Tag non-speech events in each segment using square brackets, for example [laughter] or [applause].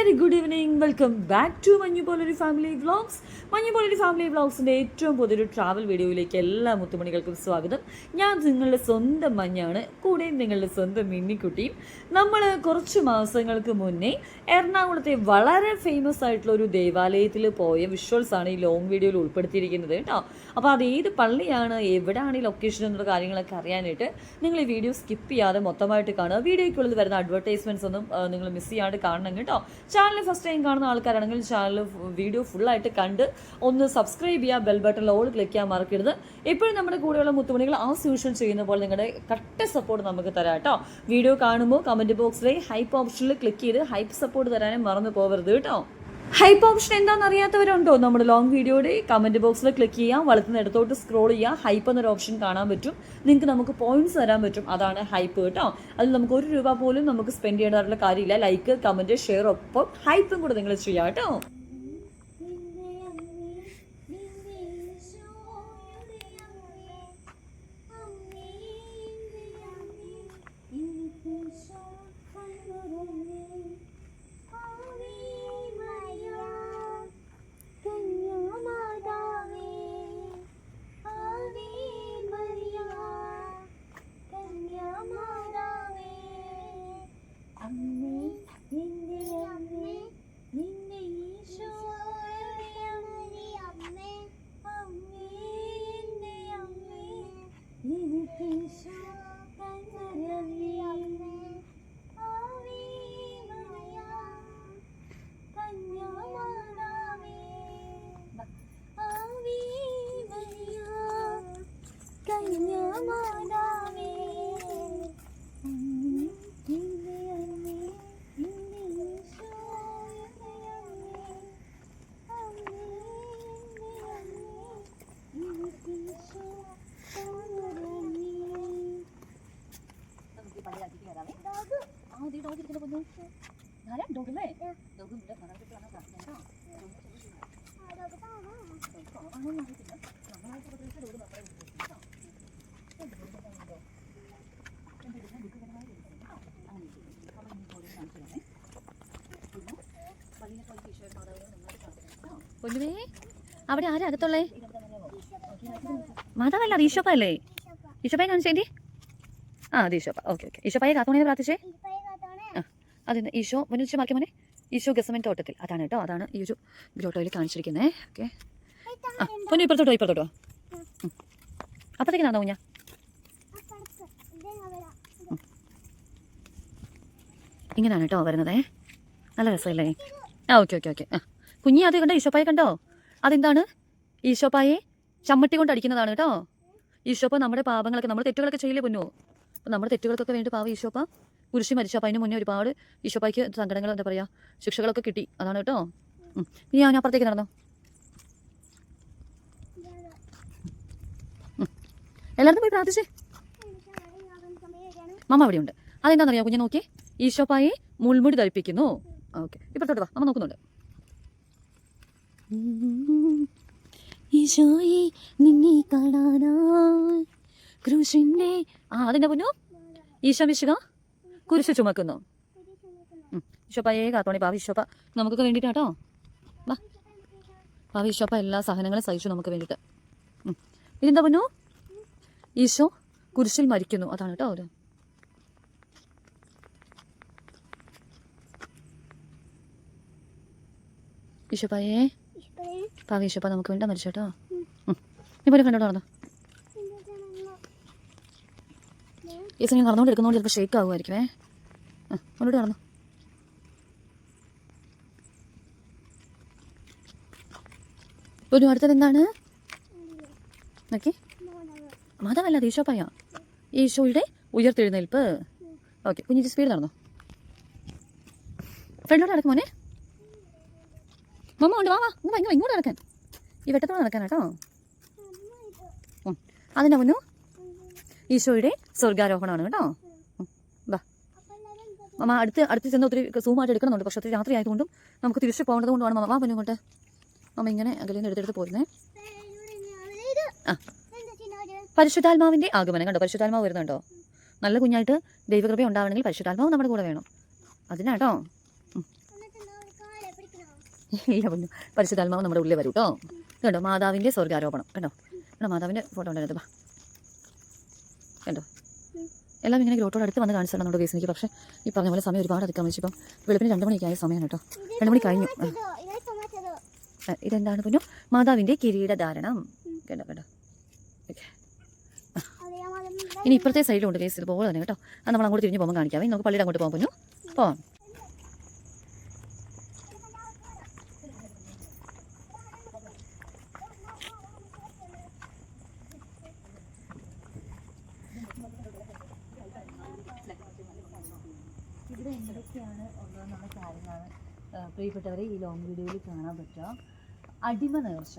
Very good evening welcome back to മഞ്ഞു പോലൊരു family vlogs മഞ്ഞു പോലൊരു ഫാമിലി വ്ളോഗ്സിന്റെ ഏറ്റവും പുതിയൊരു ട്രാവൽ വീഡിയോയിലേക്ക് എല്ലാ മുത്തുമണികൾക്കും സ്വാഗതം. ഞാൻ നിങ്ങളുടെ സ്വന്തം മഞ്ഞാണ്. കൂടെ നിങ്ങളുടെ സ്വന്തം മിന്നിക്കുട്ടിയും. നമ്മൾ കുറച്ച് മാസങ്ങൾക്ക് മുന്നേ എറണാകുളത്തെ വളരെ ഫേമസ് ആയിട്ടുള്ള ഒരു ദേവാലയത്തിൽ പോയ വിഷ്വൽസ് ആണ് ഈ ലോങ് വീഡിയോയിൽ ഉൾപ്പെടുത്തിയിരിക്കുന്നത് കേട്ടോ. അപ്പോൾ അത് ഏത് പള്ളിയാണ് എവിടെയാണ് ഈ ലൊക്കേഷൻ എന്നുള്ള കാര്യങ്ങളൊക്കെ അറിയാനായിട്ട് നിങ്ങൾ ഈ വീഡിയോ സ്കിപ്പ് ചെയ്യാതെ മൊത്തമായിട്ട് കാണുക. വീഡിയോയ്ക്കുള്ളിൽ വരുന്ന അഡ്വർടൈസ്മെന്റ്സ് ഒന്നും നിങ്ങൾ മിസ് ചെയ്യാണ്ട് കാണണം കേട്ടോ. ചാനൽ ഫസ്റ്റ് ടൈം കാണുന്ന ആൾക്കാരാണെങ്കിൽ ചാനൽ വീഡിയോ ഫുള്ളായിട്ട് കണ്ട് ഒന്ന് സബ്സ്ക്രൈബ് ചെയ്യുക ബെൽ ബട്ടൺ ഓൾ ക്ലിക്ക് ചെയ്യാൻ മറക്കരുത്. എപ്പോഴും നമ്മുടെ കൂടെയുള്ള മുത്തുമണികൾ ആ യൂഷ്വൽ ചെയ്യുന്ന പോലെ നിങ്ങളുടെ കട്ട സപ്പോർട്ട് നമുക്ക് തരാം കേട്ടോ. വീഡിയോ കാണുമ്പോൾ കമന്റ് ബോക്സിലെ ഹൈപ്പ് ഓപ്ഷനിൽ ക്ലിക്ക് ചെയ്ത് ഹൈപ്പ് സപ്പോർട്ട് തരാനും മറന്നു പോകരുത് കേട്ടോ. ഹൈപ്പ് ഓപ്ഷൻ എന്താണെന്ന് അറിയാത്തവരുണ്ടോ നമ്മുടെ ലോങ് വീഡിയോയുടെ കമന്റ് ബോക്സിൽ ക്ലിക്ക് ചെയ്യാം. വളർത്തുന്ന ഇടത്തോട്ട് സ്ക്രോൾ ചെയ്യാം. ഹൈപ്പ് എന്നൊരു ഓപ്ഷൻ കാണാൻ പറ്റും. നിങ്ങൾക്ക് നമുക്ക് പോയിന്റ്സ് തരാൻ പറ്റും. അതാണ് ഹൈപ്പ് കേട്ടോ. അതിൽ നമുക്ക് ഒരു രൂപ പോലും നമുക്ക് സ്പെൻഡ് ചെയ്യേണ്ടതായിട്ടുള്ള കാര്യമില്ല. ലൈക്ക് കമന്റ് ഷെയർ ഒപ്പം ഹൈപ്പും കൂടെ നിങ്ങൾ ചെയ്യാം കേട്ടോ. Cây 妈 പൊന്നുവേ അവിടെ ആരാ അകത്തുള്ളേ? മാതാവല്ല ഈശോപ്പ അല്ലേ? ഈശോപ്പയെ കാണിച്ചേണ്ടി ആ അത് ഈശോപ്പ. Okay okay. ഈശോപ്പയെ കാത്തോണേ പ്രാർത്ഥിച്ചേ? ആ അതെ ഈശോ മുന്നിൽ മാറ്റി മോനെ. ഈശോ ഗസമൻ തോട്ടത്തിൽ. അതാണ് കേട്ടോ അതാണ് ഈ ഒരു ഗ്രോട്ടോയിൽ കാണിച്ചിരിക്കുന്നത് ഓക്കെ. ആ പൊന്നു ഇപ്പുറത്തോട്ടോ ഇപ്പുറത്തോട്ടോ. അപ്പത്തേക്ക് നടന്നോ ഞാൻ ഇങ്ങനെയാണ് കേട്ടോ വരുന്നത്. നല്ല രസമല്ലേ? ആ ഓക്കെ ഓക്കെ ഓക്കെ. ആ. കുഞ്ഞി അത് കണ്ടോ? ഈശോപ്പായെ കണ്ടോ? അതെന്താണ്? ഈശോപ്പായെ ചമ്മട്ടി കൊണ്ട് അടിക്കുന്നതാണ് കേട്ടോ. ഈശോപ്പ നമ്മുടെ പാപങ്ങളൊക്കെ നമ്മുടെ തെറ്റുകളൊക്കെ ചെയ്യില്ലേ പൊന്നു? അപ്പം നമ്മുടെ തെറ്റുകൾക്കൊക്കെ വേണ്ടി പാവ ഈശോപ്പ കുരിശി മരിച്ചു. അപ്പം അതിന് മുന്നേ ഒരുപാട് ഈശോപ്പായ്ക്ക് സങ്കടങ്ങൾ എന്താ പറയുക ശിക്ഷകളൊക്കെ കിട്ടി. അതാണ് കേട്ടോ. ഇനി ഞാൻ അപ്പുറത്തേക്ക് നടന്നോ? എല്ലാവർക്കും പോയി പ്രാർത്ഥിച്ചേ. മമ്മ അവിടെയുണ്ട്. അതെന്താണെന്നറിയാം കുഞ്ഞെ നോക്കിയേ. ഈശോപ്പായെ മുൾമുടി ധരിപ്പിക്കുന്നു. ഓക്കെ. ഇപ്പോഴത്തോട്ട് വാ. അമ്മ നോക്കുന്നുണ്ട്. ഈശോയെ നിന്നെ കാണാനായി. ക്രൂശിന്റെ ആ അതിന്റെ പൊന്നു? ഈശോ മിശുക കുരിശ് ചുമക്കുന്നു. ഈശോപ്പ ഏ കാത്തോണി പാവ നമുക്കൊക്കെ വേണ്ടിയിട്ട് കേട്ടോ വാ. പാവ എല്ലാ സഹനങ്ങളും സഹിച്ചു നമുക്ക് വേണ്ടിയിട്ട്. ഇതെന്താ പൊന്നു? ഈശോ കുരിശിൽ മരിക്കുന്നു. അതാണ് കേട്ടോ ഒരു ഈശോപ്പായേ പാവ ഈശോപ്പ നമുക്ക് വേണ്ട മരിച്ചു കേട്ടോ നീ പോലും കണ്ടോ നടന്നു. ഈ സമയം നടന്നുകൊണ്ട് എടുക്കുന്നതുകൊണ്ട് ചിലപ്പോൾ ഷേക്ക് ആകുമായിരിക്കുമേ ആ മുന്നോട്ട് നടന്നു. ഒരു അടുത്തത് എന്താണ്? ഓക്കെ മാധവല്ല അത് ഈശോപ്പായ ഈശോയുടെ ഉയർത്തെഴുന്നേൽപ്പ്. ഓക്കെ കുഞ്ഞിച്ച് സ്പീഡ് നടന്നു. ഫ്രണ്ടോട് നടക്കും മോനെ. മമ്മ ഉണ്ട് വാ വാ. ഇങ്ങ് വാ, ഇങ്ങ് വാ, ഇങ്ങോട്ട് നടക്കാൻ. ഈ വെട്ടത്തോടെ നടക്കാൻ കേട്ടോ. അതിന്റെ മുന്നു ഈശോയുടെ സ്വർഗാരോഹണമാണ് കേട്ടോ. മമ്മ അടുത്ത് അടുത്ത് ചെന്ന് ഒത്തിരി സൂമായിട്ട് എടുക്കണമെന്നുണ്ട് പക്ഷേ ഒത്തിരി രാത്രി ആയതുകൊണ്ടും നമുക്ക് തിരിച്ചു പോകേണ്ടത് കൊണ്ടുമാണ് മമ്മ. വാ പൊന്നു ഇങ്ങോട്ട്. മമ്മ ഇങ്ങനെ അകലിൽ നിന്ന് എടുത്തെടുത്ത് പോരുന്നേ. ആ. പരിശുദ്ധാത്മാവിന്റെ ആഗമനം കണ്ടോ? പരിശുദ്ധാത്മാവ് വരുന്നുണ്ടോ? നല്ല കുഞ്ഞായിട്ട് ദൈവകൃപ ഉണ്ടാവണമെങ്കിൽ പരിശുദ്ധാത്മാവ് നമ്മുടെ കൂടെ വേണം. അതിനാട്ടോ ഇല്ല പൊന്നു പരിശുദ്ധാത്മാവ് നമ്മുടെ ഉള്ളിൽ വരും കേട്ടോ കണ്ടോ? മാതാവിന്റെ സ്വർഗാരോപണം കണ്ടോ? കണ്ടോ? മാതാവിന്റെ ഫോട്ടോ ഉണ്ടായിരുന്നു വാ. കണ്ടോ? എല്ലാം ഇങ്ങനെ ഗ്രോട്ടോട് അടുത്ത് വന്ന് കാണിച്ചാണ് നമ്മുടെ കേസ് എനിക്ക് പക്ഷേ ഈ പറഞ്ഞ പോലെ സമയം ഒരുപാട് അധികം വെച്ചിപ്പം വെളുപ്പിന് രണ്ട് മണിക്കായ സമയം സമയമാണ് കേട്ടോ രണ്ട് മണി കഴിഞ്ഞു. ഇതെന്താണ് പൊന്നു മാതാവിന്റെ കിരീടധാരണം. കേട്ടോ കേട്ടോ ഓക്കെ. ഇനി ഇപ്പുറത്തെ സൈഡിലുണ്ട് കേസ്. തന്നെ കേട്ടോ. അത് നമ്മൾ അങ്ങോട്ട് തിരിഞ്ഞ് പോകുമ്പോൾ കാണിക്കാം. നമുക്ക് പള്ളിയുടെ അങ്ങോട്ട് പോകാൻ പൊന്നു പോവാം. എന്തൊക്കെയാണ് നമ്മുടെ കാര്യങ്ങളാണ് പ്രിയപ്പെട്ടവരെ ഈ ലോങ് വീഡിയോയിൽ കാണാൻ പറ്റുക. അടിമ നേർച്ച.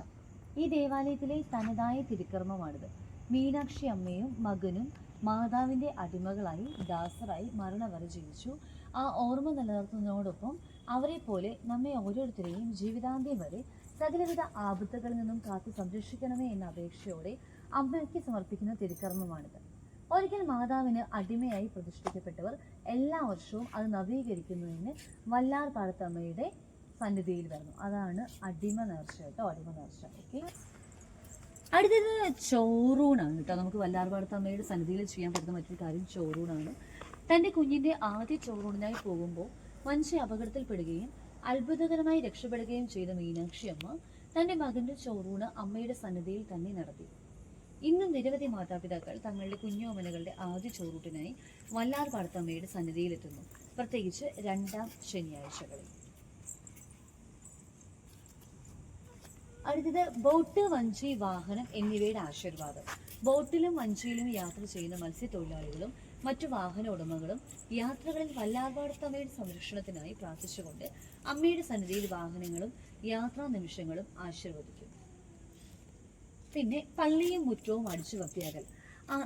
ഈ ദേവാലയത്തിലെ തനതായ തിരുക്കർമ്മമാണിത്. മീനാക്ഷി അമ്മയും മകനും മാതാവിന്റെ അടിമകളായി ദാസറായി മരണം വരെ ജീവിച്ചു. ആ ഓർമ്മ നിലനിർത്തുന്നതോടൊപ്പം അവരെ പോലെ നമ്മെ ഓരോരുത്തരെയും ജീവിതാന്ത്യം വരെ സകലവിധ ആപത്തുകളിൽ നിന്നും കാത്തു സംരക്ഷിക്കണമേ എന്ന അപേക്ഷയോടെ അമ്മയ്ക്ക് സമർപ്പിക്കുന്ന തിരുക്കർമ്മമാണിത്. ഒരിക്കൽ മാതാവിന് അടിമയായി പ്രതിഷ്ഠിക്കപ്പെട്ടവർ എല്ലാ വർഷവും അത് നവീകരിക്കുന്നതിന് വല്ലാർ സന്നിധിയിൽ വരുന്നു. അതാണ് അടിമ നേർച്ച കേട്ടോ അടിമ നേർച്ച. ഓക്കെ അടുത്തത് ചോറൂണാണ് കേട്ടോ. നമുക്ക് വല്ലാർപാടത്തമ്മയുടെ സന്നിധിയിൽ ചെയ്യാൻ പറ്റുന്ന മറ്റൊരു കാര്യം ചോറൂണാണ്. തന്റെ കുഞ്ഞിന്റെ ആദ്യ ചോറൂണിനായി പോകുമ്പോൾ മനുഷ്യ അപകടത്തിൽപ്പെടുകയും അത്ഭുതകരമായി രക്ഷപ്പെടുകയും ചെയ്ത മീനാക്ഷി അമ്മ തന്റെ മകന്റെ ചോറൂണ് അമ്മയുടെ സന്നിധിയിൽ തന്നെ നടത്തി. ഇന്നും നിരവധി മാതാപിതാക്കൾ തങ്ങളുടെ കുഞ്ഞോമനകളുടെ ആദ്യ ചോറൂട്ടിനായി വല്ലാർ പാടത്തമ്മയുടെ സന്നിധിയിലെത്തുന്നു. പ്രത്യേകിച്ച് രണ്ടാം ശനിയാഴ്ചകളിൽ. അടുത്തത് ബോട്ട് വഞ്ചി വാഹനം എന്നിവയുടെ ആശീർവാദം. ബോട്ടിലും വഞ്ചിയിലും യാത്ര ചെയ്യുന്ന മത്സ്യത്തൊഴിലാളികളും മറ്റു വാഹന ഉടമകളും യാത്രകളിൽ വല്ലാർപാടത്തമ്മയുടെ സംരക്ഷണത്തിനായി പ്രാർത്ഥിച്ചുകൊണ്ട് അമ്മയുടെ സന്നിധിയിൽ വാഹനങ്ങളും യാത്രാ നിമിഷങ്ങളും ആശീർവദിക്കും. പിന്നെ പള്ളിയും മുറ്റവും അടിച്ചു വൃത്തിയാകൽ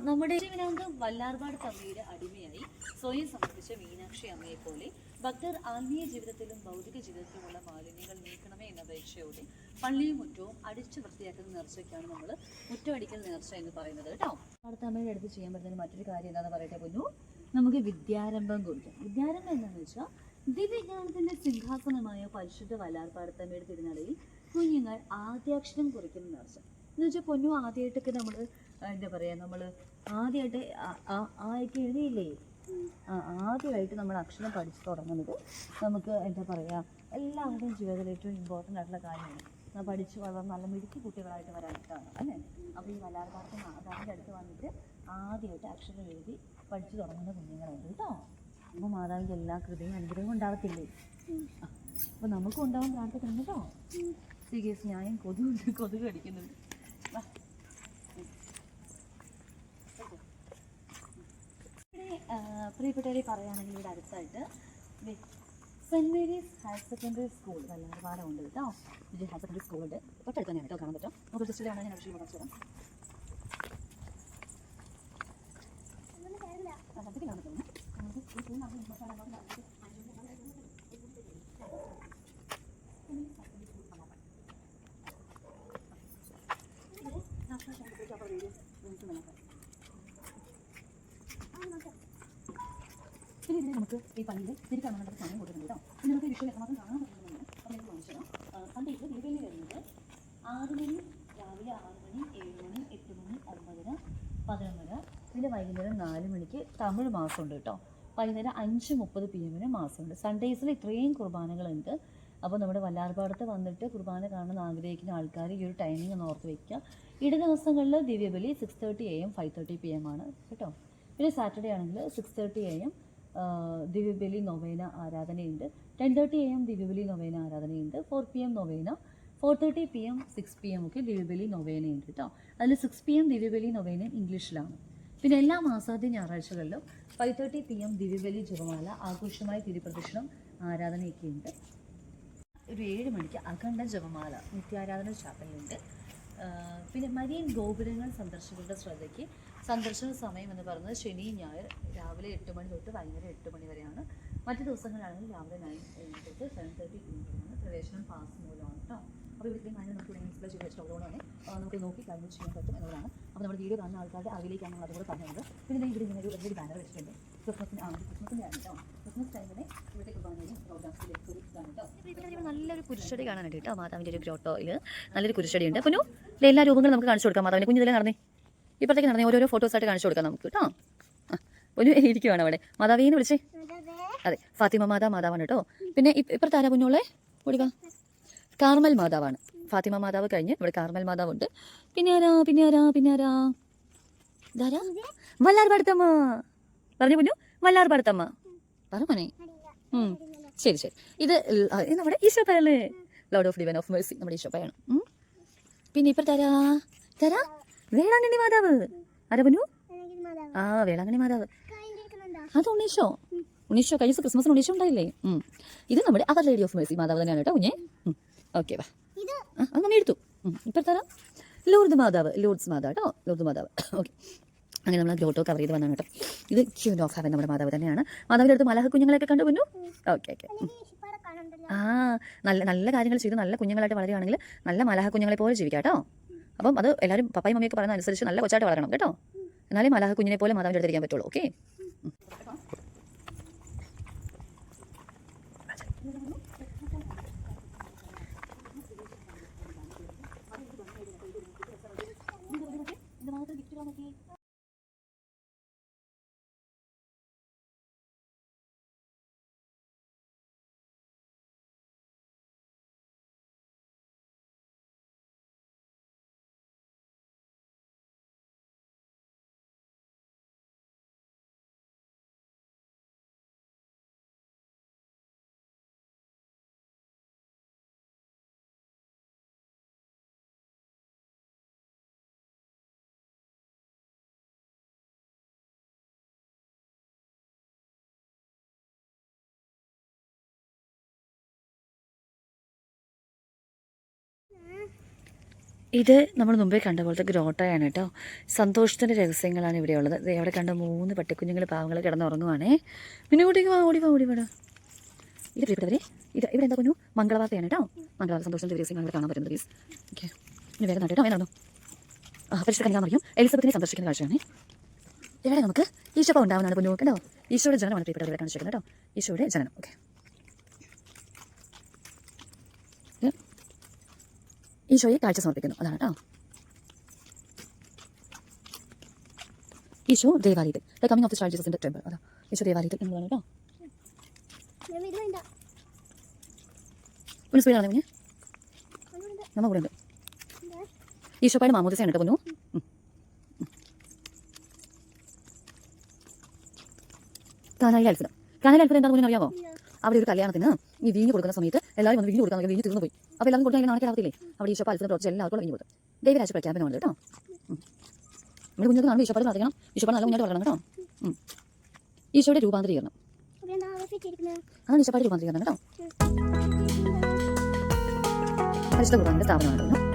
നമ്മുടെ വിനോദം വല്ലാർപാട് തമ്മിയുടെ അടിമയായി സ്വയം സമർപ്പിച്ച മീനാക്ഷി അമ്മയെ പോലെ ഭക്തർ ആത്മീയ ജീവിതത്തിലും ഭൗതിക ജീവിതത്തിലുമുള്ള മാലിന്യങ്ങൾ നീക്കണമേ എന്ന അപേക്ഷയോടെ പള്ളിയും മുറ്റവും അടിച്ചു വൃത്തിയാക്കുന്ന നേർച്ചയ്ക്കാണ് നമ്മൾ മുറ്റമടിക്കൽ നേർച്ച എന്ന് പറയുന്നത് കേട്ടോ. പാടത്തമ്മയുടെ അടുത്ത് ചെയ്യാൻ പറ്റുന്ന മറ്റൊരു കാര്യം എന്താണെന്ന് പറയട്ടെ പൊന്നു? നമുക്ക് വിദ്യാരംഭം കുറിക്കാം വിദ്യാരംഭം എന്താണെന്ന് വെച്ചാൽ ദിവ്യജ്ഞാനത്തിന്റെ സിംഹാസനമായ പരിശുദ്ധ വല്ലാർപാടത്തമ്മയുടെ തിരുനടയിൽ കുഞ്ഞുങ്ങൾ ആദ്യാക്ഷരം കുറിക്കുന്ന നേർച്ച. എന്ന് വെച്ചാൽ പൊന്നു ആദ്യമായിട്ടൊക്കെ നമ്മൾ എന്താ പറയുക നമ്മൾ ആദ്യമായിട്ട് ആയിട്ട് എഴുതിയില്ലേ? ആദ്യമായിട്ട് നമ്മൾ അക്ഷരം പഠിച്ചു തുടങ്ങുന്നത് നമുക്ക് എന്താ പറയുക എല്ലാവരുടെയും ജീവിതത്തിൽ ഏറ്റവും ഇമ്പോർട്ടന്റ് ആയിട്ടുള്ള കാര്യമാണ്. പഠിച്ച് വളർന്ന് നല്ല മിടുക്കി കുട്ടികളായിട്ട് വരാനായിട്ടാണ് അല്ലേ? അപ്പോൾ ഈ വല്ലാർപാടത്ത് മാതാവിന്റെ അടുത്ത് വന്നിട്ട് ആദ്യമായിട്ട് അക്ഷരം എഴുതി പഠിച്ചു തുടങ്ങുന്ന കുഞ്ഞുങ്ങളുണ്ട് കേട്ടോ. അപ്പോൾ മാതാവിന്റെ എല്ലാ കൃതിയും അനുഗ്രഹവും ഉണ്ടാവത്തില്ലേ? അപ്പോൾ നമുക്കും ഉണ്ടാവാൻ പ്രാർത്ഥിക്കണം കേട്ടോ. സീരിയസ് ഞാനും കൊതുക് കൊതുക് കടിക്കുന്നുണ്ട്. പ്രിയപ്പെട്ടവരെ പറയുകയാണെങ്കിൽ ഇവിടെ അടുത്തായിട്ട് Saint Mary's higher secondary school Vallarpadam ഉണ്ട് കേട്ടോ. ഇത് ഹയർ സെക്കൻഡറി സ്കൂൾ ഉണ്ട് തൊട്ടടുത്ത് തന്നെയാണ് കേട്ടോ കാണാൻ പറ്റും. നമുക്ക് ജസ്റ്റ് കാണാൻ ഞാൻ ആവശ്യം കുറച്ച് തരാം. ആ, സത്യത്തിൽ കാണാൻ പറ്റും നമുക്ക് ഈ സ്കൂളിൽ നമ്മൾ ഇങ്ങോട്ട് കാണാൻ പോകുന്ന ആൾക്ക് ഇത് നാഷണൽ സെൻട്രൽ ഓഫ് റേഡിയോ നമുക്ക് നോക്കാം പിന്നെ ഇതിന് നമുക്ക് ഈ പള്ളിയിൽ തിരിക്കാൻ നമുക്ക് സമയം കൊടുക്കുന്നുണ്ട് കേട്ടോ. ഇനി നമുക്ക് വിഷയം എത്രമാത്രം കാണാൻ പറ്റുന്നുണ്ട് അപ്പോൾ നമുക്ക് കാണിച്ചു തരാം. സൺഡേയിൽ ദീപലി വരുന്നത് ആറ് മണി രാവിലെ ആറ് മണി ഏഴ് മണി എട്ട് മണി ഒമ്പതര പതിനൊന്നര പിന്നെ വൈകുന്നേരം നാല് മണിക്ക് തമിഴ് മാസമുണ്ട് കേട്ടോ. വൈകുന്നേരം അഞ്ച് മുപ്പത് പി എമ്മിന് മാസമുണ്ട്. സൺഡേസിൽ ഇത്രയും കുർബാനകളുണ്ട്. അപ്പോൾ നമ്മുടെ വല്ലാർപാടത്ത് വന്നിട്ട് കുർബാന കാണാൻ ആഗ്രഹിക്കുന്ന ആൾക്കാർ ഈ ഒരു ടൈമിംഗ് ഒന്ന് ഓർത്ത് വയ്ക്കുക ഇട ദിവസങ്ങളിൽ ദിവ്യബലി six thirty A M five thirty P M ആണ് കേട്ടോ. പിന്നെ സാറ്റർഡേ ആണെങ്കിൽ സിക്സ് തേർട്ടി എ എം ദിവ്യബലി നൊവേന ആരാധനയുണ്ട്. ടെൻ തേർട്ടി എ എം ദിവ്യബലി novena ആരാധനയുണ്ട്. Four P M novena. Four thirty P M six P M ഒക്കെ ദിവ്യബലി നൊവേനയുണ്ട് കേട്ടോ അതിൽ സിക്സ് പി എം ദിവ്യബലി നൊവേന ഇംഗ്ലീഷിലാണ്. പിന്നെ എല്ലാ മാസാദ്യ ഞായറാഴ്ചകളിലും ഫൈവ് തേർട്ടി പി എം ദിവ്യബലി ജപമാല ആഘോഷമായ തിരുപ്രദക്ഷിണം ആരാധനയൊക്കെ ഉണ്ട് ഒരു ഏഴ് മണിക്ക് അഖണ്ഡ ജപമാല നിത്യാരാധന ചാപ്പലുണ്ട് പിന്നെ മരിയൻ ഗോപുരങ്ങൾ സന്ദർശകരുടെ ശ്രദ്ധയ്ക്ക് സന്ദർശന സമയം എന്ന് പറയുന്നത് ശനി ഞായർ രാവിലെ എട്ട് മണി തൊട്ട് വൈകുന്നേരം എട്ട് മണി വരെയാണ്. മറ്റു ദിവസങ്ങളാണെങ്കിൽ രാവിലെ നയൻ തൊട്ട് സെവൻ തേർട്ടി വരെയാണ് പ്രവേശനം പാസ് മൂലമാണ് കേട്ടോ അപ്പോൾ ഇവിടുത്തെ കാര്യം നമുക്ക് ഡിസ്പ്ലേ ചെയ്ത് വെച്ചിട്ടുള്ളതുകൊണ്ട് തന്നെ നമുക്ക് നോക്കി കാര്യങ്ങൾ ചെയ്യാൻ പറ്റും എന്നുള്ളതാണ്. അപ്പോൾ നമ്മുടെ വീഡിയോ കാണുന്ന ആൾക്കാരുടെ അറിവിലേക്കാണ് നമ്മൾ അതുകൂടെ പറഞ്ഞത് പിന്നെ ഇവിടെ ഇങ്ങനെ ഒരു വലിയൊരു ബാനർ വെച്ചിട്ടുണ്ട്. ക്രിസ്മസിന് ആ ക്രിസ്മസിന്റെ ആണ് കേട്ടോ നല്ലൊരു കുരിശടി കാണാൻ കേട്ടോ മാതാവിന്റെ ഒരു ഗ്രോട്ടോയിൽ നല്ലൊരു കുരിശടി ഉണ്ട് അപ്പോൾ എല്ലാ രൂപങ്ങളും നമുക്ക് കാണിച്ചു കൊടുക്കാം മാതാവിന്റെ കുഞ്ഞിതിലെ നടന്നേ. ഇപ്പോഴത്തേക്ക് നടന്നേ. ഓരോരോ ഫോട്ടോസായിട്ട് കാണിച്ചു കൊടുക്കാം നമുക്ക് കേട്ടോ ഒരു [laughs] ഇരിക്കുവാണ് അവിടെ. മാതാവിനെ വിളിച്ചേ. അതെ ഫാത്തിമ മാതാ മാതാവാണ് കേട്ടോ പിന്നെ ഇപ്പോഴത്തെ ആരാ കുഞ്ഞോളെ ഓടിക കാർമൽ മാതാവാണ്. ഫാത്തിമ മാതാവ് കഴിഞ്ഞ് ഇവിടെ കാർമൽ മാതാവുണ്ട്. പിന്നെ ആരാ പിന്നെ ആരാ പിന്നെ ആരാ? ഇതാരാ? വല്ലാർ പടുത്തമ്മ. പറഞ്ഞു കുഞ്ഞു വല്ലാർ പടുത്തമ്മ. പറഞ്ഞേ ഉം. ശരി ശരി. ഇത് നമ്മുടെ ഈശോപ്പയല്ലേ lord of divine of mercy നമ്മുടെ ഈശോപ്പയാണ്. പിന്നെ ഇപ്പുറത്ത് തരാ. തരാ. വേളാങ്കണ്ണി മാതാവ്. ആരാ കുഞ്ഞു ആ വേളാങ്കണ്ണി മാതാവ്. അത് ഉണ്ണീഷോ ഉണ്ണീഷോ കഴിഞ്ഞ ദിവസം ക്രിസ്മസിന് ഉണ്ണീഷോ ഉണ്ടായില്ലേ? ഇത് നമ്മുടെ അവർ ലേഡി ഓഫ് മേഴ്സി മാതാവ് തന്നെയാണ് കേട്ടോ കുഞ്ഞെ. ഓക്കെ വാ. അത് നമ്മൾ എടുത്തു. ഇപ്പോഴത്തെ ലോർദ് മാതാവ് ലോർഡ്സ് മാതാവ് കേട്ടോ. ലോർദ് മാതാവ്. ഓക്കെ അങ്ങനെ നമ്മൾ ഗ്രോട്ടോ കവർ ചെയ്ത് വന്നാണ് കേട്ടോ. ഇത് ക്യൂൻ ഓഫ് ഹെവൻ നമ്മുടെ മാതാവ് തന്നെയാണ്. മാതാവിന്റെ അടുത്ത് മലഹ കുഞ്ഞുങ്ങളെയൊക്കെ കണ്ടു പിന്നു? Okay okay. ആ നല്ല നല്ല കാര്യങ്ങൾ ചെയ്ത് നല്ല കുഞ്ഞുങ്ങളായിട്ട് വളരുകയാണെങ്കിൽ നല്ല മലഹ കുഞ്ഞുങ്ങളെ പോലെ ജീവിക്കാം കേട്ടോ. അപ്പം അത് എല്ലാവരും പപ്പായും മമ്മിയൊക്കെ പറയുന്ന അനുസരിച്ച് നല്ല കൊച്ചായിട്ട് വളരണം കേട്ടോ. എന്നാലേ മലഹ കുഞ്ഞിനെ പോലെ മാതാവിന്റെ അടുത്തിരിക്കാൻ പറ്റുള്ളൂ ഓക്കെ? ഇത് നമ്മൾ മുമ്പേ കണ്ട പോലത്തെ ഗ്രോട്ടയാണ് കേട്ടോ. സന്തോഷത്തിന്റെ രഹസ്യങ്ങളാണ് ഇവിടെ ഉള്ളത്. അവിടെ കണ്ട മൂന്ന് പട്ടിക്കുഞ്ഞുങ്ങൾ പാവങ്ങൾ കിടന്നുറങ്ങുവാണേ. പിന്നെ ഓടിക്ക് വാ ഓടി വാ ഓടി വാടാ. ഇത് പ്രിയപ്പെട്ടവരെ ഇത് ഇവിടെ എന്താ കുഞ്ഞു? മംഗളവാർത്തയാണ് കേട്ടോ. മംഗളവാർത്ത സന്തോഷത്തിന്റെ രഹസ്യങ്ങൾ ഇവിടെ കാണാൻ പറ്റുന്നത് പ്ലീസ് ഓക്കെ ഇനി വേറെ കേട്ടോ വേണോ പരിശുദ്ധ പറയും എലിസബത്തിനെ സന്ദർശിക്കുന്ന കാഴ്ചയാണ്. ഇവിടെ നമുക്ക് ഈശോ ഉണ്ടാവുന്നതാണ് കുഞ്ഞു കേട്ടോ ഈശോയുടെ ജനനമാണ് പ്രിയപ്പെട്ടവരെ കാണിച്ചിരിക്കുന്നത് കേട്ടോ. ഈശോയുടെ ജനനം ഓക്കെ ഈശോയെ കാഴ്ച സമർപ്പിക്കുന്നു. അതാണ് കേട്ടോ ഈശോ ദേവാലയത്തിൽ the coming of the child ജീസസിന്റെ temple അതാ. ഈശോ ദേവാലയത്തിൽ എന്നുള്ളതാണ് കേട്ടോ ദൈവം ഇത് വേണ്ട ഒന്ന് സ്പീഡ് കുഞ്ഞ് നമ്മ കൂടെ ഉണ്ട് ഈശോപ്പായുടെ മാമോദിസയാണ് കേട്ടോ. ഉം. കാനായിലെ അത്ഭുതം. കാനായിലെ അത്ഭുതം എന്താ കുഞ്ഞിന് അറിയാമോ അവിടെ ഒരു കല്യാണത്തിന് ഈ വീഞ്ഞ് കൊടുക്കുന്ന സമയത്ത് എല്ലാവരും വന്ന് വീഞ്ഞ് കൊടുക്കാൻ വീഞ്ഞ് തീർന്നു പോയി അപ്പോൾ എല്ലാവരും കൊടുക്കാൻ നാണക്കേടാവത്തില്ലേ അവിടെ ഈശോ അത്ഭുതം പ്രവർത്തിച്ച് എല്ലാവർക്കും വീഞ്ഞ് കൊടുക്കും ദൈവരാജ പ്രഖ്യാപനമുണ്ട് കേട്ടോ. ഉം. നമ്മുടെ കുഞ്ഞുങ്ങൾക്ക് കാണുമ്പോൾ ഈശോപ്പാട് പ്രാർത്ഥിക്കണം. ഈശോപ്പാട് നല്ല മുന്നോട്ട് വളരണം കേട്ടോ. ഈശോയുടെ രൂപാന്തരീകരണം അതാണ് ഈശോ ഈശോപ്പാട് രൂപാന്തരീകരണം കേട്ടോ. പരിശുദ്ധ സ്ഥാപനമാണ് കേട്ടോ